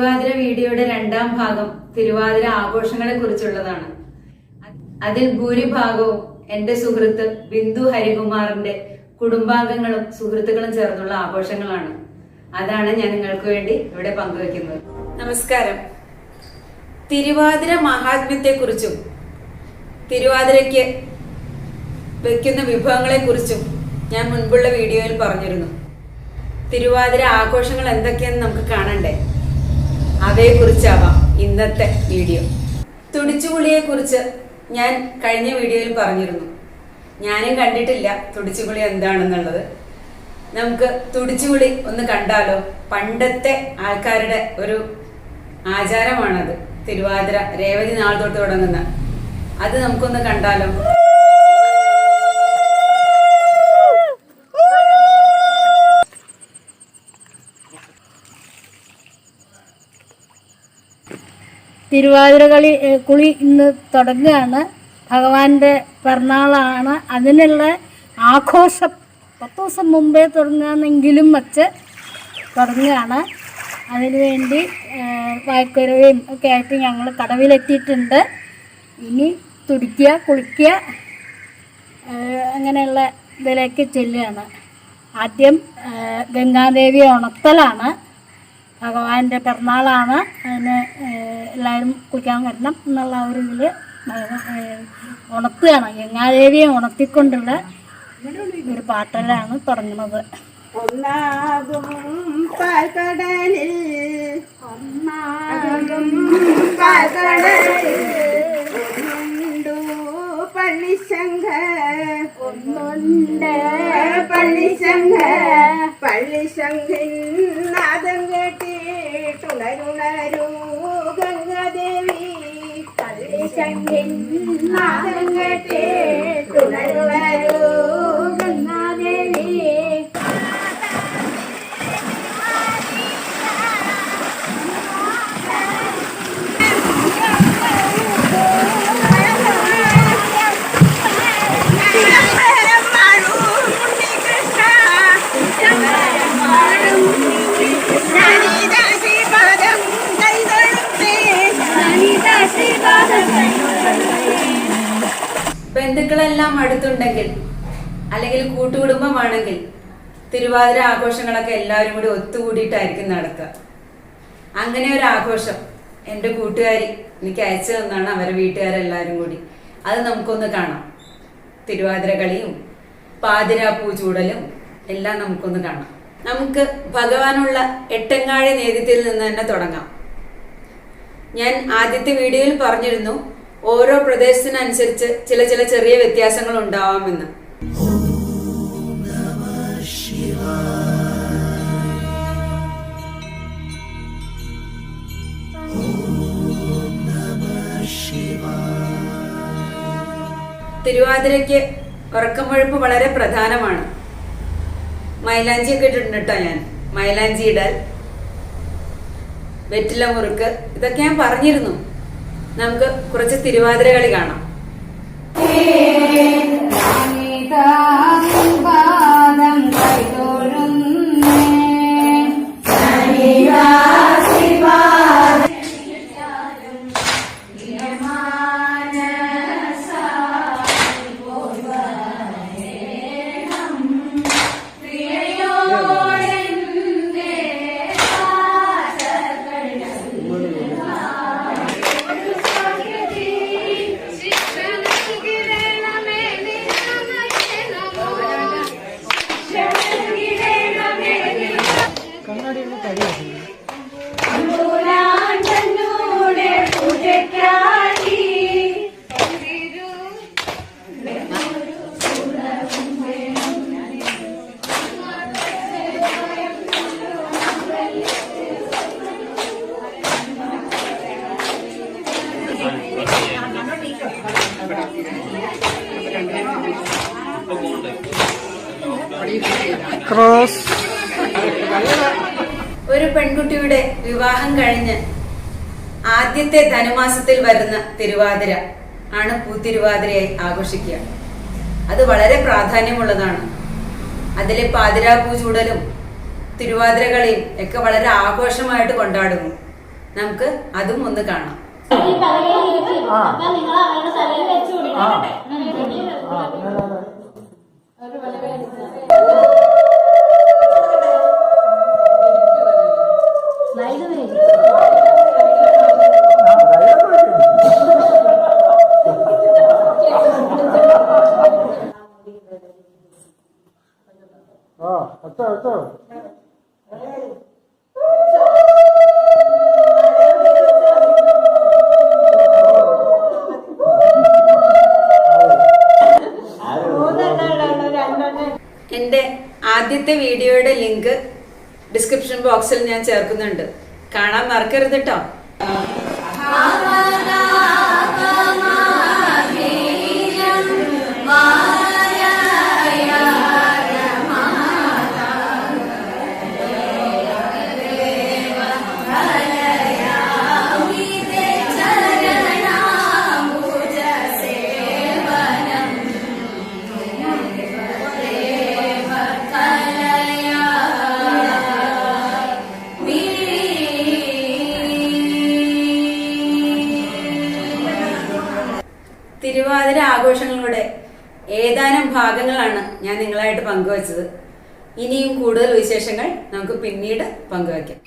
തിരുവാതിര വീഡിയോയുടെ രണ്ടാം ഭാഗം തിരുവാതിര ആഘോഷങ്ങളെ കുറിച്ചുള്ളതാണ്. അതിൽ ഭൂരിഭാഗവും എന്റെ സുഹൃത്ത് ബിന്ദു ഹരികുമാറിന്റെ കുടുംബാംഗങ്ങളും സുഹൃത്തുക്കളും ചേർന്നുള്ള ആഘോഷങ്ങളാണ്. അതാണ് ഞാൻ നിങ്ങൾക്ക് വേണ്ടി ഇവിടെ പങ്കുവെക്കുന്നത്. നമസ്കാരം. തിരുവാതിര മഹാത്മ്യത്തെ കുറിച്ചും തിരുവാതിരയ്ക്ക് വെക്കുന്ന വിഭവങ്ങളെ കുറിച്ചും ഞാൻ മുൻപുള്ള വീഡിയോയിൽ പറഞ്ഞിരുന്നു. തിരുവാതിര ആഘോഷങ്ങൾ എന്തൊക്കെയെന്ന് നമുക്ക് കാണണ്ടേ? അവയെ കുറിച്ചാവാം ഇന്നത്തെ വീഡിയോ. തുടിച്ചുകുളിയെ കുറിച്ച് ഞാൻ കഴിഞ്ഞ വീഡിയോയിൽ പറഞ്ഞിരുന്നു. ഞാനും കണ്ടിട്ടില്ല തുടിച്ചുകുളി എന്താണെന്നുള്ളത്. നമുക്ക് തുടിച്ചുകുളി ഒന്ന് കണ്ടാലോ? പണ്ടത്തെ ആൾക്കാരുടെ ഒരു ആചാരമാണത്. തിരുവാതിര രേവതി നാൾ തൊട്ട് തുടങ്ങുന്ന. അത് നമുക്കൊന്ന് കണ്ടാലോ? തിരുവാതിര കളി ഇന്ന് തുടങ്ങുകയാണ്. ഭഗവാന്റെ പിറന്നാളാണ്. അതിനുള്ള ആഘോഷം പത്ത് ദിവസം മുമ്പേ തുടങ്ങുകയാണെങ്കിലും വച്ച് തുടങ്ങുകയാണ്. അതിനുവേണ്ടി വായ്ക്കുരവയും ഒക്കെ ആയിട്ട് ഞങ്ങൾ കടവിലെത്തിയിട്ടുണ്ട്. ഇനി തുടിക്കുക കുളിക്കുക അങ്ങനെയുള്ള ഇതിലേക്ക് ചെല്ലുകയാണ്. ആദ്യം ഗംഗാദേവി ഉണത്തലാണ് ഭഗവാന്റെ പിറന്നാളാണ്. അതിന് എല്ലാവരും കുളിക്കാൻ വരണം എന്നുള്ള ഒരു ഇതിൽ ഉണർത്തുകയാണ്. ഗംഗാദേവിയെ ഉണർത്തിക്കൊണ്ടുള്ള ഒരു പാട്ടലാണ് തുടങ്ങുന്നത്. ഒന്നാകും പാൽക്കടലിൽ. ഒന്നാകും പാൽക്കടലിൽ. ഒന്നുണ്ടു പള്ളിശങ്ക ഒന്നുണ്ട്. പള്ളിശങ്ക പള്ളിശങ്കിൻ നാദം കേട്ടിട്ടുണരുണരൂ ഗംഗാദേവി പള്ളിശങ്കിൻ നാദം കേട്ടിട്ടുണരുണരൂ ഗംഗാദേവി ബന്ധുക്കളെല്ലാം അടുത്തുണ്ടെങ്കിൽ അല്ലെങ്കിൽ കൂട്ടുകുടുംബമാണെങ്കിൽ തിരുവാതിര ആഘോഷങ്ങളൊക്കെ എല്ലാവരും കൂടി ഒത്തുകൂടിയിട്ടായിരിക്കും നടക്കുക. അങ്ങനെ ഒരു ആഘോഷം എന്റെ കൂട്ടുകാരി എനിക്ക് അയച്ചു തന്നാണ് അവരെ വീട്ടുകാരെല്ലാവരും കൂടി. അത് നമുക്കൊന്ന് കാണാം. തിരുവാതിര കളിയും പാതിരാപ്പൂ ചൂടലും എല്ലാം നമുക്കൊന്ന് കാണാം. നമുക്ക് ഭഗവാനുള്ള എട്ടങ്ങാഴി നേതൃത്വത്തിൽ നിന്ന് തന്നെ തുടങ്ങാം. ഞാൻ ആദ്യത്തെ വീഡിയോയിൽ പറഞ്ഞിരുന്നു ഓരോ പ്രദേശത്തിനനുസരിച്ച് ചില ചില ചെറിയ വ്യത്യാസങ്ങൾ ഉണ്ടാവാമെന്ന് തിരുവാതിരയ്ക്ക് ഉറക്കമൊഴുപ്പ് വളരെ പ്രധാനമാണ്. മൈലാഞ്ചി ഒക്കെ ഇട്ടിട്ടുണ്ട് കേട്ടോ ഞാൻ. മൈലാഞ്ചി ഇടൽ വെറ്റില മുറുക്ക് ഇതൊക്കെ ഞാൻ പറഞ്ഞിരുന്നു. നമുക്ക് കുറച്ച് തിരുവാതിര കളി കാണാം ക്രോസ് ഒരു പെൺകുട്ടിയുടെ വിവാഹം കഴിഞ്ഞ് ആദ്യത്തെ ധനുമാസത്തിൽ വരുന്ന തിരുവാതിര ആണ് പൂത്തിരുവാതിരയായി ആഘോഷിക്കുക. അത് വളരെ പ്രാധാന്യമുള്ളതാണ്. അതിലെ പാതിരാ പൂചൂടലും തിരുവാതിര കളിയും ഒക്കെ വളരെ ആഘോഷമായിട്ട് കൊണ്ടാടുന്നു. നമുക്ക് അതും ഒന്ന് കാണാം. ആ. 啊，走走。എന്റെ ആദ്യത്തെ വീഡിയോയുടെ ലിങ്ക് ഡിസ്ക്രിപ്ഷൻ ബോക്സിൽ ഞാൻ ചേർക്കുന്നുണ്ട്. കാണാൻ മറക്കരുത് കേട്ടോ തിരുവാതിര ആഘോഷങ്ങളുടെ ഏതാനും ഭാഗങ്ങളാണ് ഞാൻ നിങ്ങളായിട്ട് പങ്കുവച്ചത്. ഇനിയും കൂടുതൽ വിശേഷങ്ങൾ നമുക്ക് പിന്നീട് പങ്കുവയ്ക്കാം.